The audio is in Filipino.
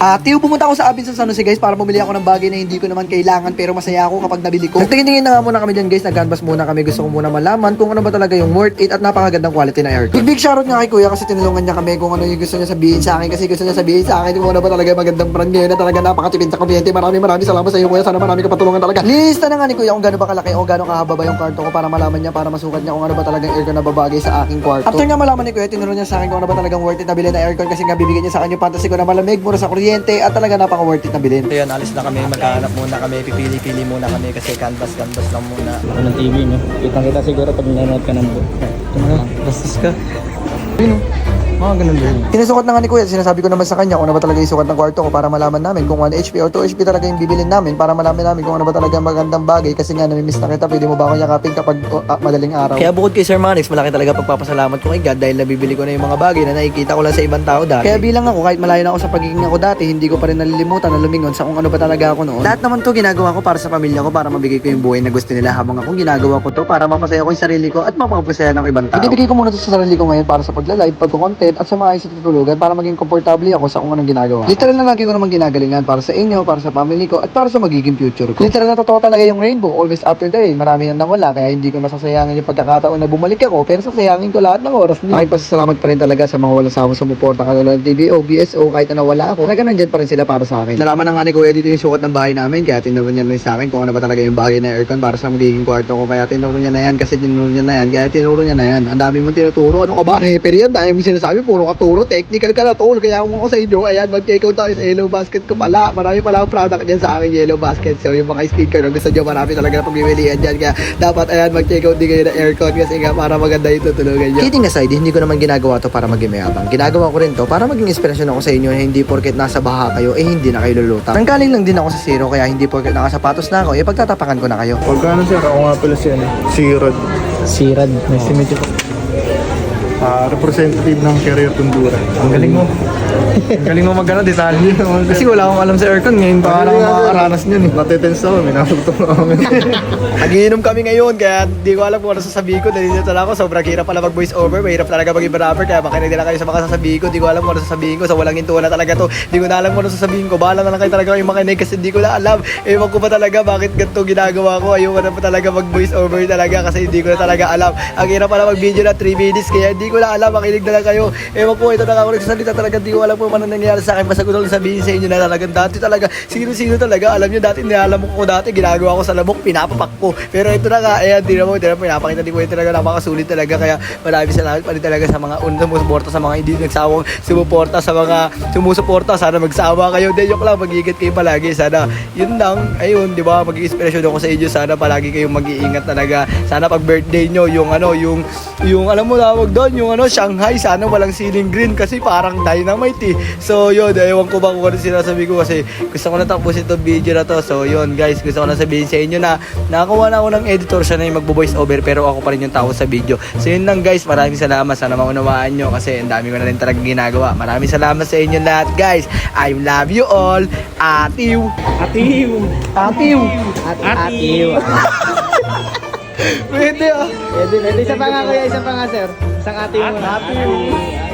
Ah, tiyo, pumunta ako sa Abinsons San Jose guys para bumili ako ng bagay na hindi ko naman kailangan pero masaya ako kapag nabili ko. Nagtingin-tingin na nga muna kami dyan guys, nag-canvas muna kami. Gusto ko muna malaman kung ano ba talaga yung worth it at napakagandang quality na aircon. Big big shoutout nga kay kuya kasi tinulungan niya kami kung ano yung gusto niya sabihin sa akin kasi gusto niya sabihin sa akin kung ano ba talaga yung magandang brand ngayon na talaga napakatipid sa kuryente. Maraming maraming salamat sa iyo kuya. Sana marami ka patulungan talaga. Lista na nga ni kuya kung gaano ba kalaki o gaano kahaba ba yung kwarto ko para malaman niya para masukat niya kung ano ba talagang aircon na babagay sa aking kwarto. After nga malaman ni kuya, tinuro niya sa akin kung ano ba talagang worth it na bilhin na aircon kasi nga bibigyan niya sa akin yung fantasy ko na malamig, mura sa kuryente at talaga napaka worth it na bilhin. So yun, alis na kami, maghahanap muna kami, pipili-pili muna kami kasi canvas-canvas lang muna. Ako ng TV, no? Kitang-kita siguro pag nanonood ka ng book. Bastos ka. Yun o. Mga ganun din. Sinusukat na nga ni Kuya, sinasabi ko naman sa kanya kung ano ba talaga yung sukat ng kwarto ko para malaman namin kung 1 HP or 2 HP talaga yung bibilin namin para malaman namin kung ano ba talaga ang magandang bagay kasi nga namimiss na kita, pwede mo ba ako yakapin kapag ah, madaling araw. Kaya bukod kay Sir Manix, malaki talaga pagpapasalamat ko kay God dahil nabibili ko na yung mga bagay na nakikita ko lang sa ibang tao dati. Kaya bilang ako, kahit malayo na ako sa pagiging ako dati, hindi ko pa rin nalilimutan na lumingon sa kung ano ba talaga ako noon. Lahat naman to ginagawa ko para sa pamilya ko, para mabigay ko yung buhay na gusto nila habang ako ginagawa ko to para mapasaya ko yung sarili ko at mapapasaya ng ibang tao. Ibibigay ko muna to sa sarili ko ngayon para sa pagla-live, pagko-content at sa maayos at tutulugan para maging komportable ako sa kung anong ginagawa. Literal na lagi ko naman ginagalingan para sa inyo, para sa family ko at para sa magiging future ko. Literal na totoo talaga yung rainbow, always after the rain. Marami nang nawala kaya hindi ko masasayangin yung pagkakataon na bumalik ako pero sasayangin ko lahat ng oras niyo. Ay pasasalamat pa rin talaga sa mga walang sama sumuporta katulad ng TVO, BSO kahit na nawala ako. Talaga nandyan pa rin sila para sa akin. Nalaman na nga ni Kuya dito yung sukat ng bahay namin kaya tinuro niya na rin sa akin kung ano ba talaga yung bagay na aircon para sa magiging kwarto ko kaya tinuro niya na yan kasi tinuro niya na yan kaya tinuro niya na yan. Ang dami mong tinuturo. Ano ka ba? Refer yan. Dahil mo sinasabi puro ka turo. Technical ka na tol. Kaya kung ako sa inyo, ayan, mag-take out tayo sa yellow basket ko pala. Marami pala ang product dyan sa akin yellow basket. So yung mga speaker na gusto nyo, marami talaga na pagbibilihan dyan. Kaya dapat ayan, mag-take out din kayo ng aircon kasi nga para maganda yung tutulugan nyo. Kidding aside, hindi ko naman ginagawa to para maging mayabang. Ginagawa ko rin to para maging inspirasyon ako sa inyo na hindi porket nasa baha kayo, eh hindi na kayo lulutang. Nanggaling lang din ako sa zero, kaya hindi porket nakasapatos na ako, eh pagtatapakan ko na kayo. Pagkano sir? Ako nga pala siya, si Rod. Sirad. Nice to meet you. Ah, representative ng Career Tundura. Ang galing mo. Ang galing mo magano detalye. Kasi wala akong alam sa aircon ngayon pa lang ako makakaranas niyan eh. Natitense ako, minasugtong ako. Nagiinom kami ngayon kaya di ko alam kung ano sasabihin ko. Dahil dito lang ako, sobrang hirap pala mag voice over. Mahirap talaga maging rapper kaya makinig lang kayo sa mga sasabihin ko. Di ko alam kung ano sasabihin ko. So walang hintuan na talaga to. Di ko na alam kung ano sasabihin ko. Bahala na lang kayo talaga kayong makinig kasi di ko na alam. Ewan ko ba talaga bakit ganito ginagawa ko. Ayoko na pa talaga mag voice over talaga kasi hindi ko na talaga alam. Ang hirap pala mag video na 3 minutes kaya hindi ko na alam. Makinig na lang kayo. Ewan ko ito na ako nagsasalita talaga. Di ko alam kung ano nangyayari sa akin. Basta ko lang sabihin sa inyo na talagang dati talaga. Sino-sino talaga. Alam nyo dati nilalam ko dati. Ginagawa ko sa lamok. Pinapapak ko. Pero ito na nga. Ayan, di naman. Di naman. Pinapakita ko yun talaga. Napakasulit talaga. Kaya maraming salamat pa rin talaga sa mga unang sumusuporta sa mga hindi nagsawang sumuporta sa mga sumusuporta. Sana magsama kayo. Di joke lang. Mag-iingat kayo palagi. Sana yun lang. Ayun, di ba? Mag-inspirasyon ako sa inyo. Sana palagi kayong mag-iingat talaga. Sana pag birthday nyo, yung ano, yung, yung alam mo tawag doon, yung ano, Shanghai. Sana walang ceiling green kasi parang dynamite eh. So yun, ewan ko ba kung ano sinasabi ko kasi gusto ko na tapusin itong video na to. So yun guys, gusto ko na sabihin sa inyo na nakakuha na ako ng editor siya na yung magbo-voice over pero ako pa rin yung tao sa video. So yun lang guys, maraming salamat. Sana maunawaan nyo kasi ang dami ko na rin talagang ginagawa. Maraming salamat sa inyo lahat guys. I love you all. Atiw. Atiw! Atiw. At atiw! Pwede ah. Pwede, pwede. Isa pa nga kuya, isa pa nga sir. Isang atiw muna. Atiw.